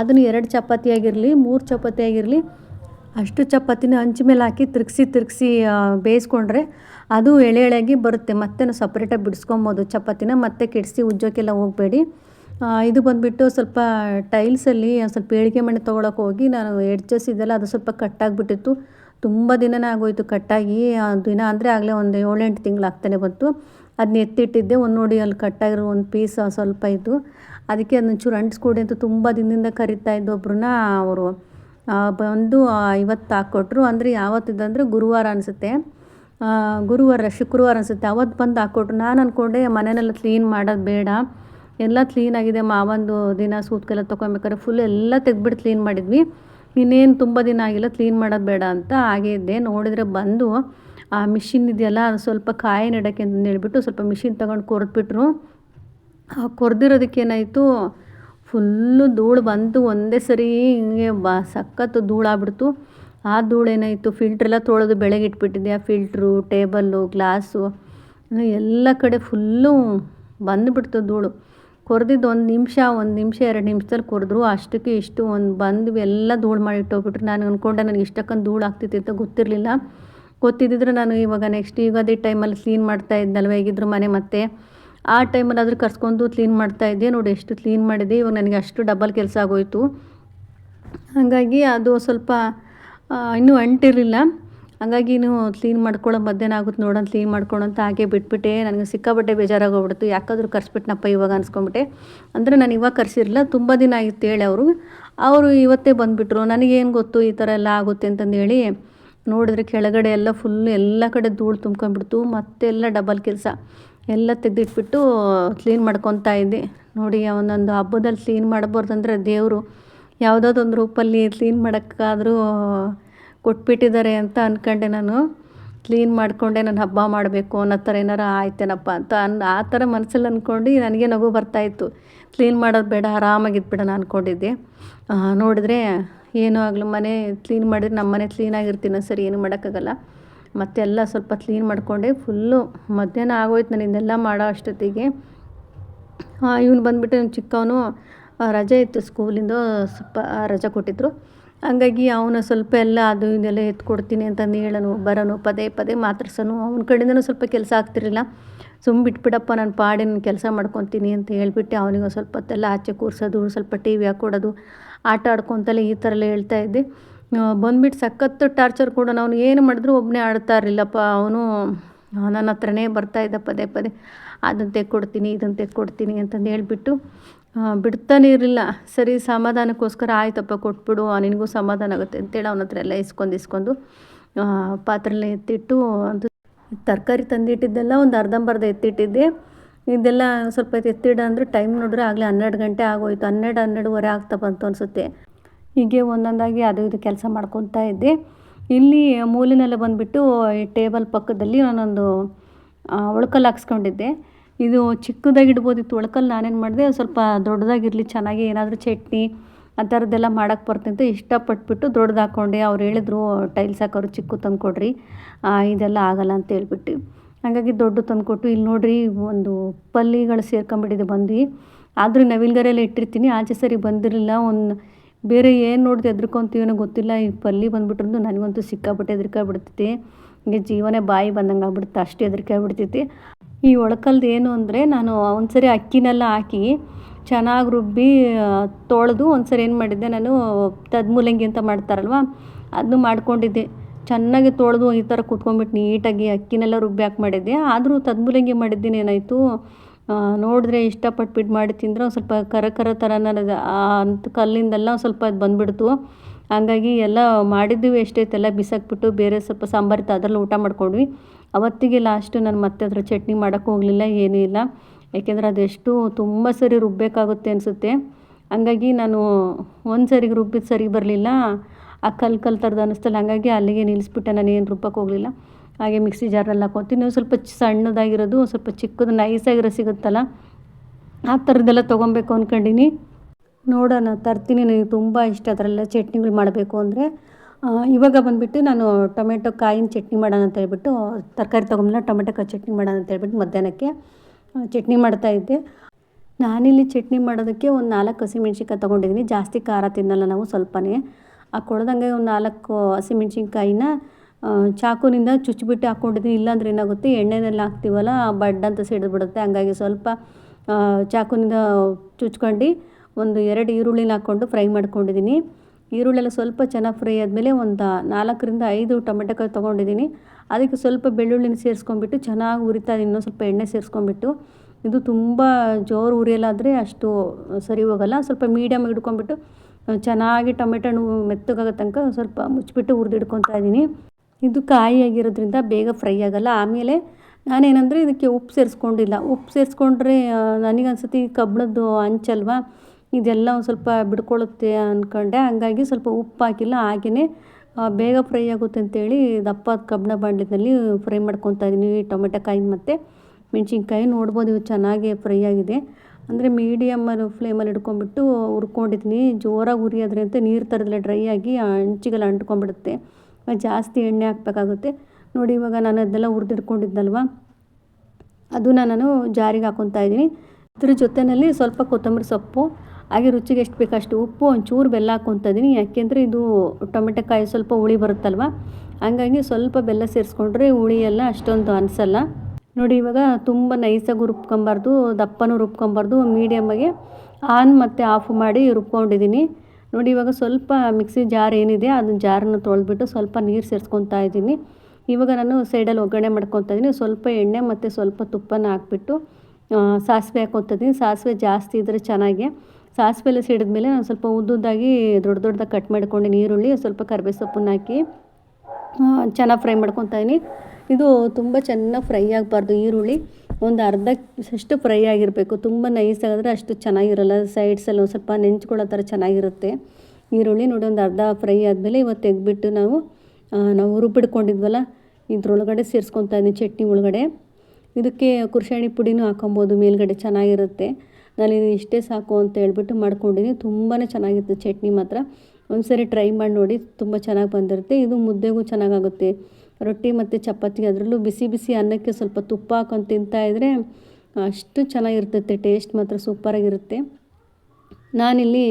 ಅದನ್ನು ಎರಡು ಚಪಾತಿ ಆಗಿರಲಿ, ಮೂರು ಚಪಾತಿ ಆಗಿರಲಿ ಅಷ್ಟು ಚಪಾತಿನ ಹಂಚ್ ಮೇಲೆ ಹಾಕಿ ತಿರುಗಿಸಿ ತಿರುಗಿಸಿ ಬೇಯಿಸ್ಕೊಂಡ್ರೆ ಅದು ಎಳೆ ಎಳೆಯಾಗಿ ಬರುತ್ತೆ. ಮತ್ತೆ ನಾವು ಸಪ್ರೇಟಾಗಿ ಬಿಡಿಸ್ಕೊಬೋದು ಚಪಾತಿನ. ಮತ್ತೆ ಕೆಡಿಸಿ ಉಜ್ಜೋಕ್ಕೆಲ್ಲ ಹೋಗಬೇಡಿ. ಇದು ಬಂದುಬಿಟ್ಟು ಸ್ವಲ್ಪ ಟೈಲ್ಸಲ್ಲಿ ಸ್ವಲ್ಪ ಏಳಿಗೆ ಮಣ್ಣು ತೊಗೊಳಕ್ಕೆ ಹೋಗಿ ನಾನು ಎಡ್ಜಸ್ ಇದೆಲ್ಲ ಅದು ಸ್ವಲ್ಪ ಕಟ್ಟಾಗಿಬಿಟ್ಟಿತ್ತು ತುಂಬ ದಿನನೇ ಆಗೋಯಿತು ಕಟ್ಟಾಗಿ ದಿನ ಅಂದರೆ ಆಗಲೇ ಒಂದು ಏಳೆಂಟು ತಿಂಗಳು ಆಗ್ತಾನೆ ಬಂತು. ಅದನ್ನ ಎತ್ತಿಟ್ಟಿದ್ದೆ. ಒಂದು ನೋಡಿ ಅಲ್ಲಿ ಕಟ್ಟಾಗಿರೋ ಒಂದು ಪೀಸ್ ಸ್ವಲ್ಪ ಇತ್ತು ಅದಕ್ಕೆ ಅದನ್ನ ಚೂರು ಅಂಟಿಸ್ಕೊಡಿ ಅಂತ ತುಂಬ ದಿನದಿಂದ ಕರಿತಾ ಇದ್ದು ಒಬ್ರನ್ನ ಅವರು. ಬಂದು ಇವತ್ತು ಹಾಕ್ಕೊಟ್ರು ಅಂದರೆ ಯಾವತ್ತಿದಂದರೆ ಗುರುವಾರ ಅನಿಸುತ್ತೆ. ಗುರುವಾರ, ಶುಕ್ರವಾರ ಅನಿಸುತ್ತೆ. ಅವತ್ತು ಬಂದು ಹಾಕ್ಕೊಟ್ರು ನಾನು ಅಂದ್ಕೊಂಡೆ ಮನೆಯೆಲ್ಲ ಕ್ಲೀನ್ ಮಾಡೋದು ಬೇಡ. ಎಲ್ಲ ಕ್ಲೀನಾಗಿದೆ ಮಾವಂದು ದಿನ ಸೂತ್ಕೆಲ್ಲ ತೊಗೊಬೇಕಾದ್ರೆ ಫುಲ್ ಎಲ್ಲ ತೆಗ್ದುಬಿಟ್ಟು ಕ್ಲೀನ್ ಮಾಡಿದ್ವಿ. ಇನ್ನೇನು ತುಂಬ ದಿನ ಆಗಿಲ್ಲ ಕ್ಲೀನ್ ಮಾಡೋದು ಬೇಡ ಅಂತ ಹಾಗೆ ಇದ್ದೆ. ನೋಡಿದರೆ ಬಂದು, ಆ ಮಿಷಿನ್ ಇದೆಯಲ್ಲ, ಅದು ಸ್ವಲ್ಪ ಕಾಯಿ ನೆಡೋಕ್ಕೆ ಅಂತಂದು ಹೇಳ್ಬಿಟ್ಟು ಸ್ವಲ್ಪ ಮಿಷಿನ್ ತೊಗೊಂಡು ಕೊರೆದ್ಬಿಟ್ರು. ಕೊರೆದಿರೋದಕ್ಕೇನಾಯಿತು ಫುಲ್ಲು ಧೂಳು ಬಂತು ಒಂದೇ ಸರಿ ಹಿಂಗೆ ಬ, ಸಖತ್ತು ಧೂಳಾಗ್ಬಿಡ್ತು ಆ ಧೂಳು ಏನಾಯಿತು? ಫಿಲ್ಟ್ರೆಲ್ಲ ತೊಳೆದು ಬೆಳಗ್ಗೆ ಇಟ್ಬಿಟ್ಟಿದ್ದೆ. ಆ ಫಿಲ್ಟ್ರು ಟೇಬಲ್ಲು ಗ್ಲಾಸು ಎಲ್ಲ ಕಡೆ ಫುಲ್ಲು ಬಂದುಬಿಡ್ತು ಧೂಳು. ಕೊರೆದಿದ್ದು ಒಂದು ನಿಮಿಷ ಒಂದು ನಿಮಿಷ, ಎರಡು ನಿಮಿಷದಲ್ಲಿ ಕೊರೆದ್ರು. ಅಷ್ಟಕ್ಕೆ ಇಷ್ಟು ಒಂದು ಬಂದು ಎಲ್ಲ ಧೂಳು ಮಾಡಿ ಇಟ್ಟೋಗ್ಬಿಟ್ರು. ನಾನು ಅಂದ್ಕೊಂಡೆ ನನಗೆ ಇಷ್ಟಕ್ಕಂದು ಧೂಳು ಆಗ್ತಿತ್ತು ಗೊತ್ತಿರಲಿಲ್ಲ. ಗೊತ್ತಿದ್ದಿದ್ರೆ ನಾನು ಇವಾಗ ನೆಕ್ಸ್ಟ್ ಯುಗಾದಿ ಟೈಮಲ್ಲಿ ಕ್ಲೀನ್ ಮಾಡ್ತಾ ಇದ್ದಲ್ವ ಹೇಗಿದ್ರು ಮನೆ ಮತ್ತೆ. ಆ ಟೈಮಲ್ಲಿ ಆದರೂ ಕರ್ಸ್ಕೊಂಡು ಕ್ಲೀನ್ ಮಾಡ್ತಾ ಇದ್ದೆ. ನೋಡಿ ಎಷ್ಟು ಕ್ಲೀನ್ ಮಾಡಿದೆ. ಇವಾಗ ನನಗೆ ಅಷ್ಟು ಡಬಲ್ ಕೆಲಸ ಆಗೋಯ್ತು. ಹಾಗಾಗಿ ಅದು ಸ್ವಲ್ಪ ಇನ್ನೂ ಅಂಟಿರಲಿಲ್ಲ. ಹಾಗಾಗಿ ನೀವು ಕ್ಲೀನ್ ಮಾಡ್ಕೊಳ್ಳೋ ಮಧ್ಯಾಹ್ನ ಆಗುತ್ತೆ ನೋಡೋಣ ಕ್ಲೀನ್ ಮಾಡ್ಕೊಳ್ಳೋ ಅಂತ ಹಾಗೆ ಬಿಟ್ಬಿಟ್ಟೆ. ನನಗೆ ಸಿಕ್ಕಾಬಟ್ಟೆ ಬೇಜಾರಾಗೋಗ್ಬಿಡ್ತು. ಯಾಕಾದರೂ ಕರ್ಸ್ಬಿಟ್ನಪ್ಪ ಇವಾಗ ಅನ್ಸ್ಕೊಂಬಿಟ್ಟೆ ಅಂದರೆ ನಾನು ಇವಾಗ ಕರ್ಸಿರಲಿಲ್ಲ. ತುಂಬ ದಿನ ಆಗಿತ್ತು ಹೇಳಿ ಅವರು. ಅವರು ಇವತ್ತೇ ಬಂದುಬಿಟ್ರು. ನನಗೇನು ಗೊತ್ತು ಈ ಥರ ಎಲ್ಲ ಆಗುತ್ತೆ ಅಂತಂದೇಳಿ ನೋಡಿದ್ರೆ ಕೆಳಗಡೆ ಎಲ್ಲ ಫುಲ್ ಎಲ್ಲ ಕಡೆ ಧೂಳು ತುಂಬ್ಕೊಂಡ್ಬಿಡ್ತು. ಮತ್ತೆಲ್ಲ ಡಬಲ್ ಕೆಲಸ. ಎಲ್ಲ ತೆಗೆದಿಟ್ಬಿಟ್ಟು ಕ್ಲೀನ್ ಮಾಡ್ಕೊತಾ ಇದ್ದೆ. ನೋಡಿ ಒಂದೊಂದು ಹಬ್ಬದಲ್ಲಿ ಕ್ಲೀನ್ ಮಾಡಬಾರ್ದಂದ್ರೆ ದೇವರು ಯಾವುದಾದೊಂದು ರೂಪಲ್ಲಿ ಕ್ಲೀನ್ ಮಾಡೋಕ್ಕಾದರೂ ಕೊಟ್ಬಿಟ್ಟಿದ್ದಾರೆ ಅಂತ ಅಂದ್ಕೊಂಡೆ ನಾನು. ಕ್ಲೀನ್ ಮಾಡಿಕೊಂಡೆ, ನಾನು ಹಬ್ಬ ಮಾಡಬೇಕು, ಅನ್ನೋ ಥರ ಏನಾರು ಆಯ್ತೇನಪ್ಪ ಅಂತ ಅನ್, ಆ ಥರ ಮನಸ್ಸಲ್ಲಿ ಅಂದ್ಕೊಂಡು ನನಗೆ ನಗು ಬರ್ತಾಯಿತ್ತು ಕ್ಲೀನ್ ಮಾಡೋದು ಬೇಡ, ಆರಾಮಾಗಿದ್ಬಿಡೋಣ ಅಂದ್ಕೊಂಡಿದ್ದೆ ನೋಡಿದ್ರೆ ಏನೂ ಆಗಲಿ, ಮನೆ ಕ್ಲೀನ್ ಮಾಡಿದ್ರೆ ನಮ್ಮ ಮನೆ ಕ್ಲೀನಾಗಿರ್ತೀನೋ ಸರಿ, ಏನು ಮಾಡೋಕ್ಕಾಗಲ್ಲ. ಮತ್ತೆಲ್ಲ ಸ್ವಲ್ಪ ಕ್ಲೀನ್ ಮಾಡಿಕೊಂಡೆ. ಫುಲ್ಲು ಮಧ್ಯಾಹ್ನ ಆಗೋಯ್ತು ನಾನು ಇದೆಲ್ಲ ಮಾಡೋ ಅಷ್ಟೊತ್ತಿಗೆ. ಇವನು ಬಂದುಬಿಟ್ಟು ಚಿಕ್ಕವನು ರಜೆ ಇತ್ತು ಸ್ಕೂಲಿಂದ, ಸ್ವಲ್ಪ ರಜೆ ಕೊಟ್ಟಿದ್ರು. ಹಂಗಾಗಿ ಅವನು ಸ್ವಲ್ಪ ಎಲ್ಲ ಅದು ಇದೆಲ್ಲ ಎತ್ಕೊಡ್ತೀನಿ ಅಂತಂದು ಹೇಳೋನು, ಬರೋನು, ಪದೇ ಪದೇ ಮಾತಾಡ್ಸೋನು. ಅವನ ಕಡೆಯಿಂದನೂ ಸ್ವಲ್ಪ ಕೆಲಸ ಆಗ್ತಿರಲಿಲ್ಲ. ಸುಮ್ಮ ಬಿಟ್ಬಿಡಪ್ಪ, ನಾನು ಪಾಡಿನ ಕೆಲಸ ಮಾಡ್ಕೊತೀನಿ ಅಂತ ಹೇಳ್ಬಿಟ್ಟು ಅವನಿಗೆ ಸ್ವಲ್ಪ ಹೊತ್ತೆಲ್ಲ ಆಚೆ ಕೂರಿಸೋದು, ಸ್ವಲ್ಪ ಟಿ ವಿ ಹಾಕ್ಕೊಡೋದು ಆಟ ಆಡ್ಕೊತಲೇ ಈ ಥರ ಎಲ್ಲ ಹೇಳ್ತಾ ಇದ್ದೆ. ಬಂದ್ಬಿಟ್ಟು ಸಖತ್ತು ಟಾರ್ಚರ್ ಕೂಡ ಅವನು ಏನು ಮಾಡಿದ್ರು ಒಬ್ಬನೇ ಆಡ್ತಾ ಇರಲಿಲ್ಲಪ್ಪ. ಅವನು ನನ್ನ ಹತ್ರನೇ ಬರ್ತಾಯಿದ್ದ ಪದೇ ಪದೇ ಅದನ್ನು ತೆಕ್ಕೊಡ್ತೀನಿ ಇದನ್ನು ತೆಕ್ಕೊಡ್ತೀನಿ ಅಂತಂದು ಹೇಳ್ಬಿಟ್ಟು ಬಿಡ್ತಾನೆ ಇರಲಿಲ್ಲ. ಸರಿ, ಸಮಾಧಾನಕ್ಕೋಸ್ಕರ ಆಯ್ತಪ್ಪ, ಕೊಟ್ಬಿಡು ನಿನಗೂ ಸಮಾಧಾನ ಆಗುತ್ತೆ ಅಂತೇಳಿ ಅವನ ಹತ್ರ ಎಲ್ಲ ಇಸ್ಕೊಂಡು ಇಸ್ಕೊಂಡು ಪಾತ್ರೆಲ್ಲ ಎತ್ತಿಟ್ಟು, ಅದು ತರಕಾರಿ ತಂದಿಟ್ಟಿದ್ದೆಲ್ಲ ಒಂದು ಅರ್ಧಂಬರ್ಧ ಎತ್ತಿಟ್ಟಿದ್ದೆ. ಇದೆಲ್ಲ ಸ್ವಲ್ಪ ಎತ್ತಿಡ ಅಂದರೆ ಟೈಮ್ ನೋಡಿದ್ರೆ ಆಗಲೇ ಹನ್ನೆರಡು ಗಂಟೆ ಆಗೋಯ್ತು. ಹನ್ನೆರಡು, ಹನ್ನೆರಡುವರೆ ಆಗ್ತಾ ಬಂತು ಅನಿಸುತ್ತೆ. ಹೀಗೆ ಒಂದೊಂದಾಗಿ ಅದು ಇದು ಕೆಲಸ ಮಾಡ್ಕೊತಾ ಇದ್ದೆ. ಇಲ್ಲಿ ಮೂಲಿನೆಲ್ಲ ಬಂದುಬಿಟ್ಟು ಈ ಟೇಬಲ್ ಪಕ್ಕದಲ್ಲಿ ನಾನೊಂದು ಒಳ್ಕಲ್ಲು ಹಾಕ್ಸ್ಕೊಂಡಿದ್ದೆ. ಇದು ಚಿಕ್ಕದಾಗಿಡ್ಬೋದಿತ್ತು, ಒಳ್ಕಲ್ಲು ನಾನೇನು ಮಾಡಿದೆ ಸ್ವಲ್ಪ ದೊಡ್ಡದಾಗಿರಲಿ, ಚೆನ್ನಾಗಿ ಏನಾದರೂ ಚಟ್ನಿ ಆ ಥರದ್ದೆಲ್ಲ ಮಾಡೋಕ್ಕೆ ಬರ್ತಿತ್ತು. ಇಷ್ಟಪಟ್ಬಿಟ್ಟು ದೊಡ್ಡದು ಹಾಕ್ಕೊಂಡೆ. ಅವ್ರು ಹೇಳಿದ್ರು, ಟೈಲ್ಸ್ ಹಾಕೋರು ಚಿಕ್ಕ ತಂದು ಕೊಡ್ರಿ ಇದೆಲ್ಲ ಆಗಲ್ಲ ಅಂತ ಹೇಳ್ಬಿಟ್ಟು. ಹಾಗಾಗಿ ದೊಡ್ಡ ತಂದುಕೊಟ್ಟು, ಇಲ್ಲಿ ನೋಡ್ರಿ, ಒಂದು ಪಲ್ಲಿಗಳು ಸೇರ್ಕೊಂಬಿಟ್ಟಿದೆ ಬಂದು ಆದರೂ ನವಿಲ್ಗರೆಲ್ಲ ಇಟ್ಟಿರ್ತೀನಿ. ಆಚೆ ಸರಿ ಬಂದಿರಲಿಲ್ಲ. ಒಂದು ಬೇರೆ ಏನು ನೋಡಿದೆ ಹೆದ್ರ್ಕೊಂತೀವೋ ಗೊತ್ತಿಲ್ಲ. ಈ ಪಲ್ಲಿ ಬಂದ್ಬಿಟ್ರು ನನಗಂತೂ ಸಿಕ್ಕಾಪಟ್ಟೆ ಹೆದ್ರಿಕೆ ಬಿಡ್ತೈತಿ ಹಿಂಗೆ ಜೀವನೇ ಬಾಯಿ ಬಂದಂಗೆ ಆಗ್ಬಿಡುತ್ತೆ, ಅಷ್ಟು ಹೆದರಿಕೆ ಆಗ್ಬಿಡ್ತೈತಿ ಈ ಒಳಕಲ್ದು ಏನು ಅಂದರೆ ನಾನು ಒಂದು ಸರಿ ಅಕ್ಕಿನೆಲ್ಲ ಹಾಕಿ ಚೆನ್ನಾಗಿ ರುಬ್ಬಿ ತೊಳೆದು ಒಂದು ಸರಿ ಏನು ಮಾಡಿದ್ದೆ, ನಾನು ತದ್ಮೂಲಂಗಿ ಅಂತ ಮಾಡ್ತಾರಲ್ವ, ಅದನ್ನು ಮಾಡ್ಕೊಂಡಿದ್ದೆ. ಚೆನ್ನಾಗಿ ತೊಳೆದು ಈ ಥರ ಕುತ್ಕೊಂಡ್ಬಿಟ್ಟು ನೀಟಾಗಿ ಅಕ್ಕಿನೆಲ್ಲ ರುಬ್ಬಿ ಹಾಕಿ ಮಾಡಿದ್ದೆ. ಆದರೂ ತದ್ಮೂಲಂಗಿ ಮಾಡಿದ್ದೀನಿ ಏನಾಯಿತು ನೋಡಿದ್ರೆ ಇಷ್ಟಪಟ್ಬಿಟ್ಟು ಮಾಡಿ ತಿಂದರೆ ಒಂದು ಸ್ವಲ್ಪ ಕರ ಕರ ಥರ ಅಂತ ಕಲ್ಲಿಂದೆಲ್ಲ ಸ್ವಲ್ಪ ಅದು ಬಂದುಬಿಡ್ತು. ಹಂಗಾಗಿ ಎಲ್ಲ ಮಾಡಿದ್ದು ಎಷ್ಟೈತೆ ಎಲ್ಲ ಬಿಸಾಕ್ಬಿಟ್ಟು ಬೇರೆ ಸ್ವಲ್ಪ ಸಾಂಬಾರಿತ್ತು ಅದರಲ್ಲಿ ಊಟ ಮಾಡ್ಕೊಂಡ್ವಿ. ಅವತ್ತಿಗೆ ಲಾಸ್ಟು ನಾನು ಮತ್ತೆ ಅದರ ಚಟ್ನಿ ಮಾಡೋಕ್ಕೆ ಹೋಗಲಿಲ್ಲ, ಏನೂ ಇಲ್ಲ. ಯಾಕೆಂದರೆ ಅದೆಷ್ಟು ತುಂಬ ಸರಿ ರುಬ್ಬಬೇಕಾಗುತ್ತೆ ಅನಿಸುತ್ತೆ. ಹಂಗಾಗಿ ನಾನು ಒಂದು ಸರಿಗೆ ರುಬ್ಬಿದ್ದು ಸರಿ ಬರಲಿಲ್ಲ. ಆ ಕಲ್ಲು ಥರದ್ದು ಅನ್ನಿಸ್ತಲ್ಲ ಹಾಗಾಗಿ ಅಲ್ಲಿಗೆ ನಿಲ್ಲಿಸ್ಬಿಟ್ಟೆ ನಾನು ಏನು ರುಬ್ಬಕ್ಕೆ ಹೋಗಲಿಲ್ಲ. ಹಾಗೆ ಮಿಕ್ಸಿ ಜಾರಲ್ಲಿ ಹಾಕ್ಕೊತೀನಿ ಸ್ವಲ್ಪ ಸಣ್ಣದಾಗಿರೋದು, ಸ್ವಲ್ಪ ಚಿಕ್ಕದು, ನೈಸಾಗಿರೋ ಸಿಗುತ್ತಲ್ಲ? ಆ ಥರದ್ದೆಲ್ಲ ತೊಗೊಬೇಕು ಅಂದ್ಕೊಂಡಿನಿ ನೋಡೋಣ, ತರ್ತೀನಿ. ನನಗೆ ತುಂಬ ಇಷ್ಟ ಅದರಲ್ಲ ಚಟ್ನಿಗಳು ಮಾಡಬೇಕು ಅಂದರೆ. ಇವಾಗ ಬಂದುಬಿಟ್ಟು ನಾನು ಟೊಮೆಟೊ ಕಾಯಿನ ಚಟ್ನಿ ಮಾಡೋಣ ಅಂತ ಹೇಳ್ಬಿಟ್ಟು, ತರಕಾರಿ ತೊಗೊಂಬಲ್ಲ ಟೊಮೆಟೊ ಕಾಯಿ ಚಟ್ನಿ ಮಾಡೋಣ ಅಂತ ಹೇಳ್ಬಿಟ್ಟು ಮಧ್ಯಾಹ್ನಕ್ಕೆ ಚಟ್ನಿ ಮಾಡ್ತಾ ಇದ್ದೆ. ನಾನಿಲ್ಲಿ ಚಟ್ನಿ ಮಾಡೋದಕ್ಕೆ ಒಂದು ನಾಲ್ಕು ಹಸಿಮೆಣ್ಸಿನ್ಕಾಯಿ ತೊಗೊಂಡಿದ್ದೀನಿ. ಜಾಸ್ತಿ ಖಾರ ತಿನ್ನಲ್ಲ ನಾವು, ಸ್ವಲ್ಪನೇ. ಆ, ಕೊಡ್ದಂಗೆ ಒಂದು ನಾಲ್ಕು ಹಸಿಮೆಣ್ಸಿನ್ಕಾಯಿನ ಚಾಕುನಿಂದ ಚುಚ್ಚಿಬಿಟ್ಟು ಹಾಕ್ಕೊಂಡಿದ್ದೀನಿ. ಇಲ್ಲಾಂದ್ರೆ ಏನಾಗುತ್ತೆ, ಎಣ್ಣೆನಲ್ಲಿ ಹಾಕ್ತೀವಲ್ಲ ಬಡ್ ಅಂತ ಸಿಡಿದು ಬಿಡುತ್ತೆ ಹಂಗಾಗಿ ಸ್ವಲ್ಪ ಚಾಕುನಿಂದ ಚುಚ್ಕೊಂಡು ಒಂದು ಎರಡು ಈರುಳ್ಳಿನ ಹಾಕ್ಕೊಂಡು ಫ್ರೈ ಮಾಡ್ಕೊಂಡಿದ್ದೀನಿ. ಈರುಳ್ಳೆಲ್ಲ ಸ್ವಲ್ಪ ಚೆನ್ನಾಗಿ ಫ್ರೈ ಆದಮೇಲೆ ಒಂದು ನಾಲ್ಕರಿಂದ ಐದು ಟೊಮೆಟೊಕಾಯಿ ತೊಗೊಂಡಿದ್ದೀನಿ. ಅದಕ್ಕೆ ಸ್ವಲ್ಪ ಬೆಳ್ಳುಳ್ಳಿನ ಸೇರಿಸ್ಕೊಂಡ್ಬಿಟ್ಟು ಚೆನ್ನಾಗಿ ಹುರಿತಾ ಇನ್ನೂ ಸ್ವಲ್ಪ ಎಣ್ಣೆ ಸೇರಿಸ್ಕೊಂಡ್ಬಿಟ್ಟು. ಇದು ತುಂಬ ಜೋರು ಉರಿಯಲಾದರೆ ಅಷ್ಟು ಸರಿ ಹೋಗಲ್ಲ. ಸ್ವಲ್ಪ ಮೀಡಿಯಮ್ ಹಿಡ್ಕೊಂಬಿಟ್ಟು ಚೆನ್ನಾಗಿ ಟೊಮೆಟೊ ಮೆತ್ತಗಾಗೋ ತನಕ ಸ್ವಲ್ಪ ಮುಚ್ಚಿಬಿಟ್ಟು ಹುರಿದಿಡ್ಕೊತಾ ಇದ್ದೀನಿ. ಇದು ಕಾಯಿ ಆಗಿರೋದ್ರಿಂದ ಬೇಗ ಫ್ರೈ ಆಗಲ್ಲ. ಆಮೇಲೆ ನಾನೇನಂದರೆ ಇದಕ್ಕೆ ಉಪ್ಪು ಸೇರಿಸ್ಕೊಂಡಿಲ್ಲ. ಉಪ್ಪು ಸೇರಿಸ್ಕೊಂಡ್ರೆ ನನಗನ್ಸತಿ ಕಬ್ಬಣದ್ದು ಹಂಚಲ್ವಾ ಇದೆಲ್ಲ ಒಂದು ಸ್ವಲ್ಪ ಬಿಡ್ಕೊಳ್ಳುತ್ತೆ ಅಂದ್ಕೊಂಡೆ ಹಂಗಾಗಿ ಸ್ವಲ್ಪ ಉಪ್ಪು ಹಾಕಿಲ್ಲ. ಹಾಗೆಯೇ ಬೇಗ ಫ್ರೈ ಆಗುತ್ತೆ ಅಂತೇಳಿ ದಪ್ಪ ಕಬ್ಬಣ ಬಾಂಡ್ಲಿನಲ್ಲಿ ಫ್ರೈ ಮಾಡ್ಕೊತಾ ಇದ್ದೀನಿ ಟೊಮೆಟೊ ಕಾಯಿ ಮತ್ತು ಮೆಣಸಿನ್ಕಾಯಿ ನೋಡ್ಬೋದು ಇವು ಚೆನ್ನಾಗಿ ಫ್ರೈ ಆಗಿದೆ. ಅಂದರೆ ಮೀಡಿಯಮ್ಮಲ್ಲಿ ಫ್ಲೇಮಲ್ಲಿ ಹಿಡ್ಕೊಂಬಿಟ್ಟು ಹುರ್ಕೊಂಡಿದ್ದೀನಿ ಜೋರಾಗಿ ಉರಿಯೋದ್ರಿಂದ ನೀರು ಥರದಲ್ಲೇ ಡ್ರೈ ಆಗಿ ಹಂಚಿಗೆಲ್ಲ ಅಂಟ್ಕೊಂಡ್ಬಿಡುತ್ತೆ. ಜಾಸ್ತಿ ಎಣ್ಣೆ ಹಾಕ್ಬೇಕಾಗುತ್ತೆ. ನೋಡಿ, ಇವಾಗ ನಾನು ಅದನ್ನೆಲ್ಲ ಹುರಿದಿಟ್ಕೊಂಡಿದ್ನಲ್ವ ಅದನ್ನು ನಾನು ಜಾರಿಗೆ ಹಾಕ್ಕೊತಾ ಇದ್ದೀನಿ. ಇದ್ರ ಜೊತೆಯಲ್ಲಿ ಸ್ವಲ್ಪ ಕೊತ್ತಂಬರಿ ಸೊಪ್ಪು, ಹಾಗೆ ರುಚಿಗೆ ಎಷ್ಟು ಬೇಕು ಅಷ್ಟು ಉಪ್ಪು, ಒಂಚೂರು ಬೆಲ್ಲ ಹಾಕ್ಕೊತಾ ಇದ್ದೀನಿ. ಯಾಕೆಂದರೆ ಇದು ಟೊಮೆಟೊಕಾಯಿ ಸ್ವಲ್ಪ ಹುಳಿ ಬರುತ್ತಲ್ವ? ಹಂಗಾಗಿ ಸ್ವಲ್ಪ ಬೆಲ್ಲ ಸೇರಿಸ್ಕೊಂಡ್ರೆ ಹುಳಿ ಎಲ್ಲ ಅಷ್ಟೊಂದು ಅನಿಸಲ್ಲ. ನೋಡಿ, ಇವಾಗ ತುಂಬ ನೈಸಾಗಿ ರುಬ್ಕೊಬಾರ್ದು, ದಪ್ಪನೂ ರುಬ್ಕೊಬಾರ್ದು ಮೀಡಿಯಮ್ಮಾಗೆ ಆನ್ ಮತ್ತು ಆಫ್ ಮಾಡಿ ರುಬ್ಕೊಂಡಿದ್ದೀನಿ. ನೋಡಿ, ಇವಾಗ ಸ್ವಲ್ಪ ಮಿಕ್ಸಿ ಜಾರ್ ಏನಿದೆ, ಅದನ್ನ ಜಾರನ್ನು ತೊಳೆದ್ಬಿಟ್ಟು ಸ್ವಲ್ಪ ನೀರು ಸೇರಿಸ್ಕೊತಾ ಇದ್ದೀನಿ. ಇವಾಗ ನಾನು ಸೈಡಲ್ಲಿ ಒಗ್ಗರಣೆ ಮಾಡ್ಕೊತಾ ಇದ್ದೀನಿ. ಸ್ವಲ್ಪ ಎಣ್ಣೆ ಮತ್ತು ಸ್ವಲ್ಪ ತುಪ್ಪನ ಹಾಕ್ಬಿಟ್ಟು ಸಾಸಿವೆ ಹಾಕ್ಕೊತಾ ಇದ್ದೀನಿ. ಸಾಸಿವೆ ಜಾಸ್ತಿ ಇದ್ದರೆ ಚೆನ್ನಾಗಿ. ಸಾಸಿವೆ ಸಿಡಿದ ಸಿಡಿದ್ಮೇಲೆ ನಾನು ಸ್ವಲ್ಪ ಉದ್ದುದ್ದಾಗಿ ದೊಡ್ಡ ದೊಡ್ಡದಾಗಿ ಕಟ್ ಮಾಡ್ಕೊಂಡು ಈರುಳ್ಳಿ ಸ್ವಲ್ಪ ಕರಿಬೇವು ಸೊಪ್ಪನ್ನ ಹಾಕಿ ಚೆನ್ನಾಗಿ ಫ್ರೈ ಮಾಡ್ಕೊತಾ ಇದ್ದೀನಿ. ಇದು ತುಂಬ ಚೆನ್ನಾಗಿ ಫ್ರೈ ಆಗಬಾರ್ದು ಈರುಳ್ಳಿ. ಒಂದು ಅರ್ಧಷ್ಟು ಫ್ರೈ ಆಗಿರಬೇಕು. ತುಂಬ ನೈಸ್ ಆಗಿದ್ರೆ ಅಷ್ಟು ಚೆನ್ನಾಗಿರಲ್ಲ. ಸೈಡ್ಸಲ್ಲಿ ಒಂದು ಸ್ವಲ್ಪ ನೆಂಚ್ಕೊಳ್ಳೋ ಥರ ಚೆನ್ನಾಗಿರುತ್ತೆ. ಈರುಳ್ಳಿ ನೋಡಿ ಒಂದು ಅರ್ಧ ಫ್ರೈ ಆದಮೇಲೆ ಇವತ್ತು ತೆಗೆದ್ಬಿಟ್ಟು ನಾವು ನಾವು ರುಬ್ಬಿಡ್ಕೊಂಡಿದ್ವಲ್ಲ, ಇದ್ರೊಳಗಡೆ ಸೇರಿಸ್ಕೊತಾ ಇದ್ದೀನಿ ಚಟ್ನಿ ಒಳಗಡೆ. ಇದಕ್ಕೆ ಕುರ್ಷಾಣಿ ಪುಡಿನೂ ಹಾಕೊಬೋದು ಮೇಲ್ಗಡೆ ಚೆನ್ನಾಗಿರುತ್ತೆ. ನಾನು ಇದು ಇಷ್ಟೇ ಸಾಕು ಅಂತ ಹೇಳ್ಬಿಟ್ಟು ಮಾಡ್ಕೊಂಡಿದ್ದೀನಿ ತುಂಬಾ ಚೆನ್ನಾಗಿರುತ್ತೆ ಚಟ್ನಿ ಮಾತ್ರ. ಒಂದು ಸರಿ ಟ್ರೈ ಮಾಡಿ ನೋಡಿ, ತುಂಬ ಚೆನ್ನಾಗಿ ಬಂದಿರುತ್ತೆ. ಇದು ಮುದ್ದೆಗೂ ಚೆನ್ನಾಗಾಗುತ್ತೆ. ರೊಟ್ಟಿ ಮತ್ತು ಚಪಾತಿ ಅದರಲ್ಲೂ ಬಿಸಿ ಬಿಸಿ ಅನ್ನಕ್ಕೆ ಸ್ವಲ್ಪ ತುಪ್ಪ ಹಾಕೊಂಡು ತಿಂತಾಯಿದ್ರೆ ಅಷ್ಟು ಚೆನ್ನಾಗಿರ್ತೈತೆ ಟೇಸ್ಟ್ ಮಾತ್ರ ಸೂಪರಾಗಿರುತ್ತೆ ನಾನಿಲ್ಲಿ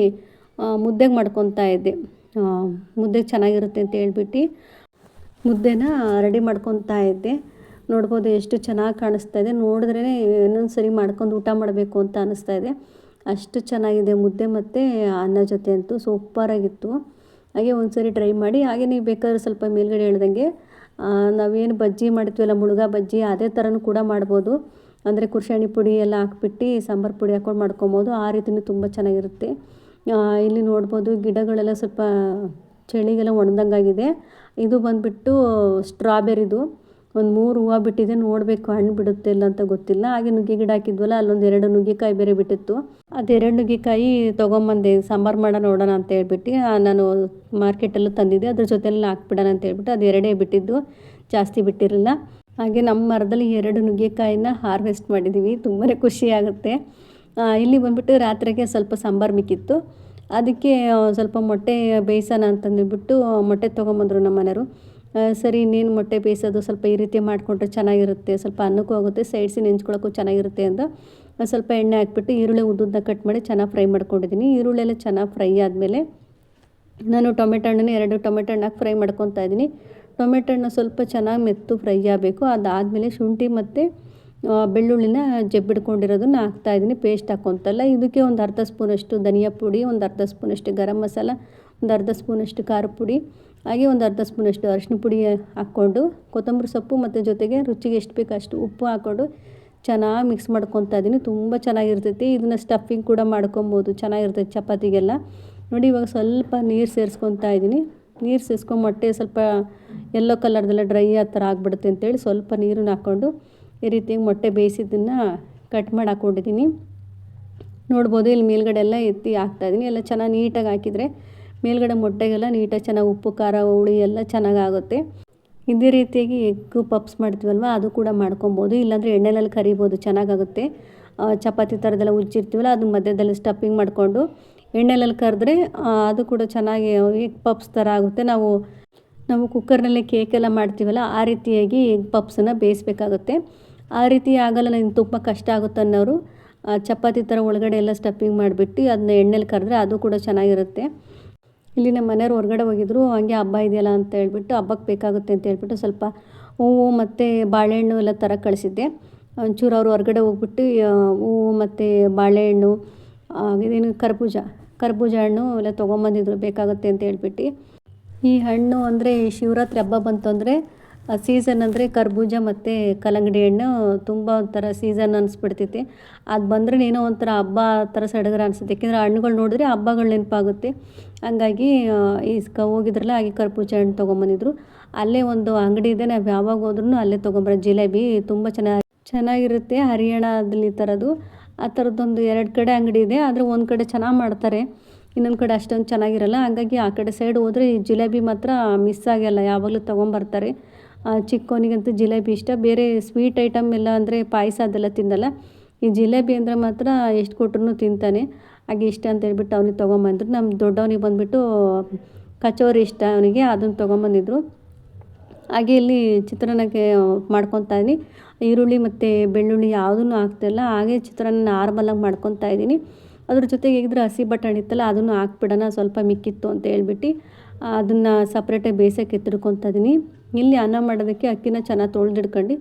ಮುದ್ದೆಗೆ ಮಾಡ್ಕೊತಾ ಇದ್ದೆ. ಮುದ್ದೆಗೆ ಚೆನ್ನಾಗಿರುತ್ತೆ ಅಂತ ಹೇಳ್ಬಿಟ್ಟು ಮುದ್ದೆನ ರೆಡಿ ಮಾಡ್ಕೊತಾ ಇದ್ದೆ. ನೋಡ್ಬೋದು ಎಷ್ಟು ಚೆನ್ನಾಗಿ ಕಾಣಿಸ್ತಾ ಇದೆ. ನೋಡಿದ್ರೇ ಇನ್ನೊಂದು ಸರಿ ಮಾಡ್ಕೊಂಡು ಊಟ ಮಾಡಬೇಕು ಅಂತ ಅನ್ನಿಸ್ತಾ ಇದೆ. ಅಷ್ಟು ಚೆನ್ನಾಗಿದೆ ಮುದ್ದೆ ಮತ್ತು ಅನ್ನ ಜೊತೆ ಅಂತೂ ಸೂಪರಾಗಿತ್ತು ಹಾಗೆ ಒಂದು ಸರಿ ಟ್ರೈ ಮಾಡಿ. ಹಾಗೆ ನೀವು ಬೇಕಾದ್ರೆ ಸ್ವಲ್ಪ ಮೇಲ್ಗಡೆ ಹೇಳ್ದಂಗೆ ನಾವೇನು ಬಜ್ಜಿ ಮಾಡ್ತೀವಲ್ಲ ಮುಳುಗ ಬಜ್ಜಿ, ಅದೇ ಥರನೂ ಕೂಡ ಮಾಡ್ಬೋದು. ಅಂದರೆ ಕುರ್ಷಾಣಿ ಪುಡಿ ಎಲ್ಲ ಹಾಕ್ಬಿಟ್ಟು, ಸಾಂಬಾರು ಪುಡಿ ಹಾಕ್ಕೊಂಡು ಮಾಡ್ಕೊಬೋದು. ಆ ರೀತಿಯೂ ತುಂಬ ಚೆನ್ನಾಗಿರುತ್ತೆ. ಇಲ್ಲಿ ನೋಡ್ಬೋದು ಗಿಡಗಳೆಲ್ಲ ಸ್ವಲ್ಪ ಚಳಿಗೆಲ್ಲ ಒಣದಂಗಾಗಿದೆ. ಇದು ಬಂದುಬಿಟ್ಟು ಸ್ಟ್ರಾಬೆರಿದು. ಒಂದು ಮೂರು ಹೂವು ಬಿಟ್ಟಿದೆ, ನೋಡಬೇಕು ಹಣ್ಣು ಬಿಡುತ್ತೆ ಇಲ್ಲ ಅಂತ ಗೊತ್ತಿಲ್ಲ. ಹಾಗೆ ನುಗ್ಗೆ ಗಿಡ ಹಾಕಿದ್ವಲ್ಲ, ಅಲ್ಲೊಂದು ಎರಡು ನುಗ್ಗೆಕಾಯಿ ಬೇರೆ ಬಿಟ್ಟಿತ್ತು. ಅದೆರಡು ನುಗ್ಗೆಕಾಯಿ ತೊಗೊಂಬಂದೆ, ಸಾಂಬಾರು ಮಾಡೋಣ ನೋಡೋಣ ಅಂತ ಹೇಳ್ಬಿಟ್ಟು ನಾನು ಮಾರ್ಕೆಟಲ್ಲೂ ತಂದಿದ್ದೆ. ಅದ್ರ ಜೊತೆಲ್ಲ ಹಾಕ್ಬಿಡೋಣ ಅಂತ ಹೇಳ್ಬಿಟ್ಟು ಅದು ಎರಡೇ ಬಿಟ್ಟಿದ್ದು, ಜಾಸ್ತಿ ಬಿಟ್ಟಿರಲಿಲ್ಲ. ಹಾಗೆ ನಮ್ಮ ಮರದಲ್ಲಿ ಎರಡು ನುಗ್ಗೆಕಾಯಿನ ಹಾರ್ವೆಸ್ಟ್ ಮಾಡಿದ್ದೀವಿ ತುಂಬಾ ಖುಷಿ ಆಗುತ್ತೆ. ಇಲ್ಲಿ ಬಂದ್ಬಿಟ್ಟು ರಾತ್ರಿಗೆ ಸ್ವಲ್ಪ ಸಾಂಬಾರು ಮಿಕ್ಕಿತ್ತು. ಅದಕ್ಕೆ ಸ್ವಲ್ಪ ಮೊಟ್ಟೆ ಬೇಯಿಸೋಣ ಅಂತಂದ್ಬಿಟ್ಟು ಮೊಟ್ಟೆ ತೊಗೊಂಬಂದರು ನಮ್ಮ ಮನೆಯವರು. ಸರಿ, ಇನ್ನೇನು ಮೊಟ್ಟೆ ಬೇಯಿಸೋದು ಸ್ವಲ್ಪ ಈ ರೀತಿ ಮಾಡಿಕೊಂಡ್ರೆ ಚೆನ್ನಾಗಿರುತ್ತೆ. ಸ್ವಲ್ಪ ಅನ್ನಕ್ಕೂ ಆಗುತ್ತೆ ಸೈಡ್ಸಿ ನೆಂಚ್ಕೊಳ್ಳೋಕ್ಕೂ ಚೆನ್ನಾಗಿರುತ್ತೆ ಅಂತ. ಸ್ವಲ್ಪ ಎಣ್ಣೆ ಹಾಕ್ಬಿಟ್ಟು ಈರುಳ್ಳಿ ಉದ್ದುದ್ದ ಕಟ್ ಮಾಡಿ ಚೆನ್ನಾಗಿ ಫ್ರೈ ಮಾಡ್ಕೊಂಡಿದ್ದೀನಿ. ಈರುಳ್ಳಿ ಎಲ್ಲ ಚೆನ್ನಾಗಿ ಫ್ರೈ ಆದಮೇಲೆ ನಾನು ಟೊಮೆಟೊ ಹಣ್ಣನ್ನು ಎರಡು ಟೊಮೆಟೊ ಹಣ್ಣು ಹಾಕಿ ಫ್ರೈ ಮಾಡ್ಕೊತಾ ಇದ್ದೀನಿ. ಟೊಮೆಟೊ ಹಣ್ಣು ಸ್ವಲ್ಪ ಚೆನ್ನಾಗಿ ಮೆತ್ತು ಫ್ರೈ ಆಗಬೇಕು. ಅದಾದಮೇಲೆ ಶುಂಠಿ ಮತ್ತು ಬೆಳ್ಳುಳ್ಳಿನ ಜಬ್ಬಿಡ್ಕೊಂಡಿರೋದನ್ನ ಹಾಕ್ತಾಯಿದ್ದೀನಿ ಪೇಸ್ಟ್ ಹಾಕ್ಕೊತಲ್ಲ ಇದಕ್ಕೆ ಒಂದು ಅರ್ಧ ಸ್ಪೂನಷ್ಟು ಧನಿಯಾ ಪುಡಿ, ಒಂದು ಅರ್ಧ ಸ್ಪೂನಷ್ಟು ಗರಂ ಮಸಾಲ ಒಂದು ಅರ್ಧ ಸ್ಪೂನಷ್ಟು ಖಾರ ಪುಡಿ, ಹಾಗೆ ಒಂದು ಅರ್ಧ ಸ್ಪೂನಷ್ಟು ಅರಿಶಿನ ಪುಡಿ ಹಾಕ್ಕೊಂಡು, ಕೊತ್ತಂಬರಿ ಸೊಪ್ಪು ಮತ್ತು ಜೊತೆಗೆ ರುಚಿಗೆ ಎಷ್ಟು ಬೇಕು ಅಷ್ಟು ಉಪ್ಪು ಹಾಕ್ಕೊಂಡು ಚೆನ್ನಾಗಿ ಮಿಕ್ಸ್ ಮಾಡ್ಕೊತಾ ಇದ್ದೀನಿ ತುಂಬ ಚೆನ್ನಾಗಿರ್ತೈತಿ. ಇದನ್ನು ಸ್ಟಫಿಂಗ್ ಕೂಡ ಮಾಡ್ಕೊಬೋದು. ಚೆನ್ನಾಗಿರ್ತೈತೆ ಚಪಾತಿಗೆಲ್ಲ. ನೋಡಿ, ಇವಾಗ ಸ್ವಲ್ಪ ನೀರು ಸೇರಿಸ್ಕೊತಾ ಇದ್ದೀನಿ ನೀರು ಸೇರಿಸ್ಕೊಂಡು ಮೊಟ್ಟೆ ಸ್ವಲ್ಪ ಎಲ್ಲೋ ಕಲರ್ದೆಲ್ಲ ಡ್ರೈ ಆ ಥರ ಆಗಿಬಿಡುತ್ತೆ ಅಂತೇಳಿ ಸ್ವಲ್ಪ ನೀರನ್ನ ಹಾಕ್ಕೊಂಡು ಈ ರೀತಿಯಾಗಿ ಮೊಟ್ಟೆ ಬೇಯಿಸಿದ್ದನ್ನು ಕಟ್ ಮಾಡಿ ಹಾಕ್ಕೊಂಡಿದ್ದೀನಿ ನೋಡ್ಬೋದು, ಇಲ್ಲಿ ಮೇಲ್ಗಡೆ ಎಲ್ಲ ಎತ್ತಿ ಹಾಕ್ತಾಯಿದ್ದೀನಿ ಎಲ್ಲ ಚೆನ್ನಾಗಿ ನೀಟಾಗಿ ಹಾಕಿದರೆ ಮೇಲ್ಗಡೆ ಮೊಟ್ಟೆಗೆಲ್ಲ ನೀಟಾಗಿ ಚೆನ್ನಾಗಿ ಉಪ್ಪು, ಖಾರ, ಹುಳಿ ಎಲ್ಲ ಚೆನ್ನಾಗಾಗುತ್ತೆ. ಇದೇ ರೀತಿಯಾಗಿ ಎಗ್ ಪಪ್ಸ್ ಮಾಡ್ತೀವಲ್ವ, ಅದು ಕೂಡ ಮಾಡ್ಕೊಬೋದು. ಇಲ್ಲಾಂದರೆ ಎಣ್ಣೆಲಲ್ಲಿ ಕರಿಬೋದು, ಚೆನ್ನಾಗಾಗುತ್ತೆ. ಚಪಾತಿ ಥರದೆಲ್ಲ ಉಜ್ಜಿರ್ತೀವಲ್ಲ, ಅದು ಮಧ್ಯದಲ್ಲಿ ಸ್ಟಫಿಂಗ್ ಮಾಡಿಕೊಂಡು ಎಣ್ಣೆಲಲ್ಲಿ ಕರೆದ್ರೆ ಅದು ಕೂಡ ಚೆನ್ನಾಗಿ ಎಗ್ ಪಪ್ಸ್ ಥರ ಆಗುತ್ತೆ. ನಾವು ನಾವು ಕುಕ್ಕರ್ನಲ್ಲಿ ಕೇಕೆಲ್ಲ ಮಾಡ್ತೀವಲ್ಲ, ಆ ರೀತಿಯಾಗಿ ಎಗ್ ಪಪ್ಸನ್ನು ಬೇಯಿಸ್ಬೇಕಾಗುತ್ತೆ. ಆ ರೀತಿ ಆಗಲ್ಲ ನನಗೆ ತುಂಬ ಕಷ್ಟ ಆಗುತ್ತೆ ಅನ್ನೋರು ಚಪಾತಿ ಥರ ಒಳಗಡೆ ಎಲ್ಲ ಸ್ಟಫಿಂಗ್ ಮಾಡಿಬಿಟ್ಟು ಅದನ್ನ ಎಣ್ಣೆಲಿ ಕರೆದ್ರೆ ಅದು ಕೂಡ ಚೆನ್ನಾಗಿರುತ್ತೆ. ಇಲ್ಲಿ ನಮ್ಮ ಮನೆಯವ್ರು ಹೊರಗಡೆ ಹೋಗಿದ್ರು, ಹಂಗೆ ಹಬ್ಬ ಇದೆಯಲ್ಲ ಅಂತ ಹೇಳ್ಬಿಟ್ಟು ಹಬ್ಬಕ್ಕೆ ಬೇಕಾಗುತ್ತೆ ಅಂತ ಹೇಳ್ಬಿಟ್ಟು ಸ್ವಲ್ಪ ಹೂವು ಮತ್ತು ಬಾಳೆಹಣ್ಣು ಎಲ್ಲ ಥರ ಕಳಿಸಿದ್ದೆ. ಒಂಚೂರು ಅವರು ಹೊರಗಡೆ ಹೋಗ್ಬಿಟ್ಟು ಹೂವು ಮತ್ತು ಬಾಳೆಹಣ್ಣು ಇದೇನು ಕರ್ಬೂಜ ಕರ್ಬೂಜ ಹಣ್ಣು ಎಲ್ಲ ತೊಗೊಂಬಂದಿದ್ರು ಬೇಕಾಗುತ್ತೆ ಅಂತ ಹೇಳ್ಬಿಟ್ಟು. ಈ ಹಣ್ಣು ಅಂದರೆ ಶಿವರಾತ್ರಿ ಹಬ್ಬ ಬಂತು ಅಂದರೆ ಸೀಸನ್ ಅಂದರೆ ಕರ್ಬೂಜ ಮತ್ತು ಕಲ್ಲಂಗಡಿ ಹಣ್ಣು ತುಂಬ ಒಂಥರ ಸೀಸನ್ ಅನಿಸ್ಬಿಡ್ತೈತಿ. ಅದು ಬಂದರೆ ಏನೋ ಒಂಥರ ಹಬ್ಬ ಥರ ಸಡಗರ ಅನಿಸುತ್ತೆ. ಯಾಕೆಂದರೆ ಹಣ್ಣುಗಳು ನೋಡಿದ್ರೆ ಹಬ್ಬಗಳು ನೆನಪಾಗುತ್ತೆ. ಹಂಗಾಗಿ ಇಸ್ಕ ಹೋಗಿದ್ರಲ್ಲ, ಹಾಗೆ ಕರ್ಬೂಜ ಹಣ್ಣು ತೊಗೊಂಬಂದಿದ್ರು. ಅಲ್ಲೇ ಒಂದು ಅಂಗಡಿ ಇದೆ, ನಾವು ಯಾವಾಗ ಹೋದ್ರೂ ಅಲ್ಲೇ ತೊಗೊಂಬರೋದು ಜಿಲೇಬಿ. ತುಂಬ ಚೆನ್ನಾಗಿ ಚೆನ್ನಾಗಿರುತ್ತೆ ಹರಿಯಾಣದಲ್ಲಿ ಥರದ್ದು. ಆ ಥರದ್ದೊಂದು ಎರಡು ಕಡೆ ಅಂಗಡಿ ಇದೆ, ಆದರೆ ಒಂದು ಕಡೆ ಚೆನ್ನಾಗಿ ಮಾಡ್ತಾರೆ. ಇನ್ನೊಂದು ಕಡೆ ಅಷ್ಟೊಂದು ಚೆನ್ನಾಗಿರಲ್ಲ. ಹಾಗಾಗಿ ಆ ಕಡೆ ಸೈಡ್ ಹೋದರೆ ಈ ಜಿಲೇಬಿ ಮಾತ್ರ ಮಿಸ್ ಆಗಲ್ಲ ಯಾವಾಗಲೂ ತೊಗೊಂಬರ್ತಾರೆ. ಚಿಕ್ಕವನಿಗಂತೂ ಜಿಲೇಬಿ ಇಷ್ಟ. ಬೇರೆ ಸ್ವೀಟ್ ಐಟಮ್ ಎಲ್ಲ ಅಂದರೆ ಪಾಯಸ ಅದೆಲ್ಲ ತಿಂದಲ್ಲ. ಈ ಜಿಲೇಬಿ ಅಂದರೆ ಮಾತ್ರ ಎಷ್ಟು ಕೊಟ್ರೂ ತಿಂತಾನೆ. ಹಾಗೆ ಇಷ್ಟ ಅಂತ ಹೇಳ್ಬಿಟ್ಟು ಅವ್ನಿಗೆ ತೊಗೊಂಬಂದರು. ನಮ್ಮ ದೊಡ್ಡವನಿಗೆ ಬಂದುಬಿಟ್ಟು ಕಚೋರಿ ಇಷ್ಟ ಅವನಿಗೆ, ಅದನ್ನು ತೊಗೊಂಬಂದಿದ್ರು. ಹಾಗೆ ಇಲ್ಲಿ ಚಿತ್ರಾನ್ನಕ್ಕೆ ಮಾಡ್ಕೊತಾ ಇದ್ದೀನಿ ಈರುಳ್ಳಿ ಮತ್ತು ಬೆಳ್ಳುಳ್ಳಿ ಯಾವುದನ್ನು ಹಾಕ್ತಿಲ್ಲ ಹಾಗೆ ಚಿತ್ರಾನ್ನ ನಾರ್ಮಲಾಗಿ ಮಾಡ್ಕೊತಾ ಇದ್ದೀನಿ ಅದ್ರ ಜೊತೆಗೆ ಹೇಗಿದ್ರೆ ಹಸಿ ಬಟಾಣಿ ಇತ್ತಲ್ಲ, ಅದನ್ನು ಹಾಕ್ಬಿಡೋಣ. ಸ್ವಲ್ಪ ಮಿಕ್ಕಿತ್ತು ಅಂತ ಹೇಳ್ಬಿಟ್ಟು, ಅದನ್ನು ಸಪ್ರೇಟಾಗಿ ಬೇಯಿಸೋಕೆ ಎತ್ತಿಡ್ಕೊತಾ ಇದ್ದೀನಿ ಇಲ್ಲಿ ಅನ್ನ ಮಾಡೋದಕ್ಕೆ ಅಕ್ಕಿನ ಚೆನ್ನಾಗಿ ತೊಳೆದಿಡ್ಕೊಂಡು,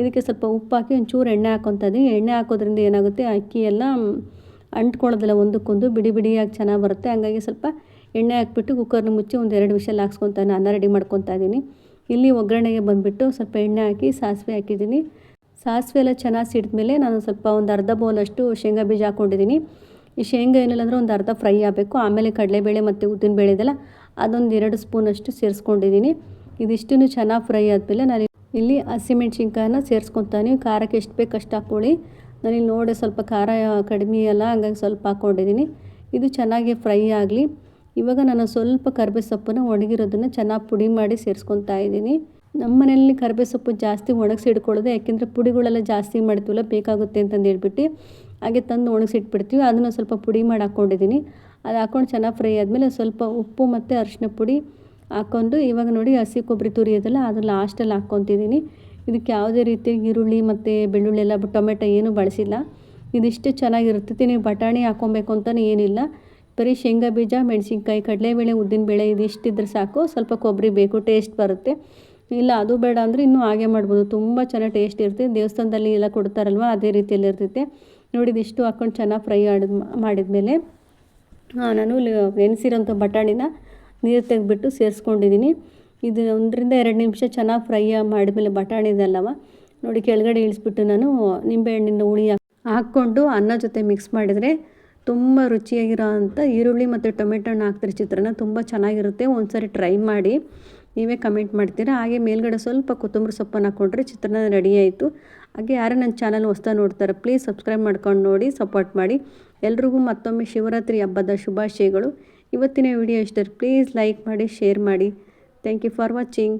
ಇದಕ್ಕೆ ಸ್ವಲ್ಪ ಉಪ್ಪು ಹಾಕಿ ಒಂಚೂರು ಎಣ್ಣೆ ಹಾಕ್ಕೊತಾ ಇದ್ದೀನಿ ಎಣ್ಣೆ ಹಾಕೋದ್ರಿಂದ ಏನಾಗುತ್ತೆ, ಅಕ್ಕಿ ಎಲ್ಲ ಅಂಟ್ಕೊಳ್ಳೋದಿಲ್ಲ ಒಂದಕ್ಕೊಂದು ಬಿಡಿ ಬಿಡಿಯಾಗಿ ಚೆನ್ನಾಗಿ ಬರುತ್ತೆ. ಹಂಗಾಗಿ ಸ್ವಲ್ಪ ಎಣ್ಣೆ ಹಾಕ್ಬಿಟ್ಟು ಕುಕ್ಕರ್ನ ಮುಚ್ಚಿ ಒಂದು ಎರಡು ವಿಷಲ್ ಹಾಕ್ಸ್ಕೊತಾನೆ ಅನ್ನ ರೆಡಿ ಮಾಡ್ಕೊತಾ ಇದ್ದೀನಿ ಇಲ್ಲಿ ಒಗ್ಗರಣೆಗೆ ಬಂದುಬಿಟ್ಟು ಸ್ವಲ್ಪ ಎಣ್ಣೆ ಹಾಕಿ ಸಾಸಿವೆ ಹಾಕಿದ್ದೀನಿ. ಸಾಸಿವೆ ಎಲ್ಲ ಚೆನ್ನಾಗಿ ಸಿಡಿದ್ಮೇಲೆ ನಾನು ಸ್ವಲ್ಪ ಒಂದು ಅರ್ಧ ಬೌಲಷ್ಟು ಶೇಂಗಾ ಬೀಜ ಹಾಕ್ಕೊಂಡಿದ್ದೀನಿ ಈ ಶೇಂಗಾ ಏನಿಲ್ಲ ಅಂದರೆ ಒಂದು ಅರ್ಧ ಫ್ರೈ ಆಗಬೇಕು. ಆಮೇಲೆ ಕಡಲೆಬೇಳೆ ಮತ್ತು ಉದ್ದಿನಬೇಳೆ ಇದೆಲ್ಲ ಅದೊಂದು ಎರಡು ಸ್ಪೂನಷ್ಟು ಸೇರಿಸ್ಕೊಂಡಿದ್ದೀನಿ ಇದಿಷ್ಟನ್ನು ಚೆನ್ನಾಗಿ ಫ್ರೈ ಆದಮೇಲೆ ನಾನು ಇಲ್ಲಿ ಹಸಿಮೆಣ್ಸಿನ್ಕಾಯನ್ನ ಸೇರಿಸ್ಕೊತಾನೆ. ಖಾರಕ್ಕೆ ಎಷ್ಟು ಬೇಕು ಅಷ್ಟು ಹಾಕ್ಕೊಳ್ಳಿ. ಇಲ್ಲಿ ನೋಡಿ ಸ್ವಲ್ಪ ಖಾರ ಕಡಿಮೆ ಅಲ್ಲ, ಹಂಗಾಗಿ ಸ್ವಲ್ಪ ಹಾಕ್ಕೊಂಡಿದ್ದೀನಿ. ಇದು ಚೆನ್ನಾಗಿ ಫ್ರೈ ಆಗಲಿ. ಇವಾಗ ನಾನು ಸ್ವಲ್ಪ ಕರ್ಬೇ ಸೊಪ್ಪನ್ನು ಒಣಗಿರೋದನ್ನು ಚೆನ್ನಾಗಿ ಪುಡಿ ಮಾಡಿ ಸೇರಿಸ್ಕೊತಾ ಇದ್ದೀನಿ. ನಮ್ಮ ಮನೆಯಲ್ಲಿ ಕರ್ಬೇ ಸೊಪ್ಪು ಜಾಸ್ತಿ ಒಣಗಿಸಿ ಇಟ್ಕೊಳ್ಳೋದು ಯಾಕೆಂದರೆ ಪುಡಿಗಳೆಲ್ಲ ಜಾಸ್ತಿ ಮಾಡ್ತೀವಲ್ಲ, ಬೇಕಾಗುತ್ತೆ ಅಂತಂದು ಹೇಳ್ಬಿಟ್ಟು ಹಾಗೆ ತಂದು ಒಣಗಿಸಿಟ್ಬಿಡ್ತೀವಿ. ಅದನ್ನು ಸ್ವಲ್ಪ ಪುಡಿ ಮಾಡಿ ಹಾಕ್ಕೊಂಡಿದ್ದೀನಿ. ಅದು ಹಾಕ್ಕೊಂಡು ಚೆನ್ನಾಗಿ ಫ್ರೈ ಆದಮೇಲೆ ಸ್ವಲ್ಪ ಉಪ್ಪು ಮತ್ತು ಅರಿಶಿನ ಪುಡಿ ಹಾಕ್ಕೊಂಡು ಇವಾಗ ನೋಡಿ ಹಸಿ ಕೊಬ್ಬರಿ ತುರಿಯೋದಲ್ಲ ಅದು ಲಾಸ್ಟಲ್ಲಿ ಹಾಕ್ಕೊತಿದ್ದೀನಿ. ಇದಕ್ಕೆ ಯಾವುದೇ ರೀತಿ ಈರುಳ್ಳಿ ಮತ್ತು ಬೆಳ್ಳುಳ್ಳಿ ಎಲ್ಲ ಟೊಮೆಟೊ ಏನೂ ಬಳಸಿಲ್ಲ. ಇದಿಷ್ಟು ಚೆನ್ನಾಗಿರುತ್ತೆ. ನೀವು ಬಟಾಣಿ ಹಾಕ್ಕೊಬೇಕು ಅಂತಲೂ ಏನಿಲ್ಲ. ಬರೀ ಶೇಂಗಾ ಬೀಜ, ಮೆಣಸಿನ್ಕಾಯಿ, ಕಡಲೆಬೇಳೆ ಉದ್ದಿನಬೇಳೆ ಇದಿಷ್ಟಿದ್ರೆ ಸಾಕು. ಸ್ವಲ್ಪ ಕೊಬ್ಬರಿ ಬೇಕು, ಟೇಸ್ಟ್ ಬರುತ್ತೆ. ಇಲ್ಲ, ಅದು ಬೇಡ ಅಂದರೆ ಇನ್ನೂ ಹಾಗೆ ಮಾಡ್ಬೋದು. ತುಂಬ ಚೆನ್ನಾಗಿ ಟೇಸ್ಟ್ ಇರುತ್ತೆ. ದೇವಸ್ಥಾನದಲ್ಲಿ ಎಲ್ಲ ಕೊಡ್ತಾರಲ್ವ, ಅದೇ ರೀತಿಯಲ್ಲಿ ಇರ್ತೈತೆ. ನೋಡಿ ಇದಿಷ್ಟು ಹಾಕ್ಕೊಂಡು ಚೆನ್ನಾಗಿ ಫ್ರೈ ಮಾಡಿದ ಮೇಲೆ ನಾನು ನೆನೆಸಿರೋಂಥ ಬಟಾಣಿನ ನೀರು ತೆಗೆದ್ಬಿಟ್ಟು ಸೇರಿಸ್ಕೊಂಡಿದ್ದೀನಿ. ಇದು ಒಂದರಿಂದ ಎರಡು ನಿಮಿಷ ಚೆನ್ನಾಗಿ ಫ್ರೈ ಮಾಡಿದ್ಮೇಲೆ ಬಟಾಣಿ ಇದೆಲ್ಲವ. ನೋಡಿ ಕೆಳಗಡೆ ಇಳಿಸ್ಬಿಟ್ಟು ನಾನು ನಿಂಬೆಹಣ್ಣಿನ ಹುಳಿ ಹಾಕ್ಕೊಂಡು ಅನ್ನ ಜೊತೆ ಮಿಕ್ಸ್ ಮಾಡಿದರೆ ತುಂಬ ರುಚಿಯಾಗಿರೋ ಅಂಥ ಈರುಳ್ಳಿ ಮತ್ತು ಟೊಮೆಟೊ ಹಣ್ಣು ಹಾಕ್ತಾರೆ ಚಿತ್ರಾನ್ನ ತುಂಬ ಚೆನ್ನಾಗಿರುತ್ತೆ. ಒಂದು ಟ್ರೈ ಮಾಡಿ ನೀವೇ ಕಮೆಂಟ್ ಮಾಡ್ತೀರಾ? ಹಾಗೆ ಮೇಲ್ಗಡೆ ಸ್ವಲ್ಪ ಕೊತ್ತಂಬರಿ ಸೊಪ್ಪನ್ನು ಹಾಕ್ಕೊಂಡ್ರೆ ಚಿತ್ರಾನ್ನ ರೆಡಿ ಆಯಿತು. ಹಾಗೆ ಯಾರು ನನ್ನ ಚಾನಲ್ ಹೊಸ್ತಾ ನೋಡ್ತಾರೆ ಪ್ಲೀಸ್ ಸಬ್ಸ್ಕ್ರೈಬ್ ಮಾಡ್ಕೊಂಡು ನೋಡಿ ಸಪೋರ್ಟ್ ಮಾಡಿ. ಎಲ್ರಿಗೂ ಮತ್ತೊಮ್ಮೆ ಶಿವರಾತ್ರಿ ಹಬ್ಬದ ಶುಭಾಶಯಗಳು. ಇವತ್ತಿನ ವಿಡಿಯೋ ಇಷ್ಟ ಪ್ಲೀಸ್ ಲೈಕ್ ಮಾಡಿ ಶೇರ್ ಮಾಡಿ. Thank you for watching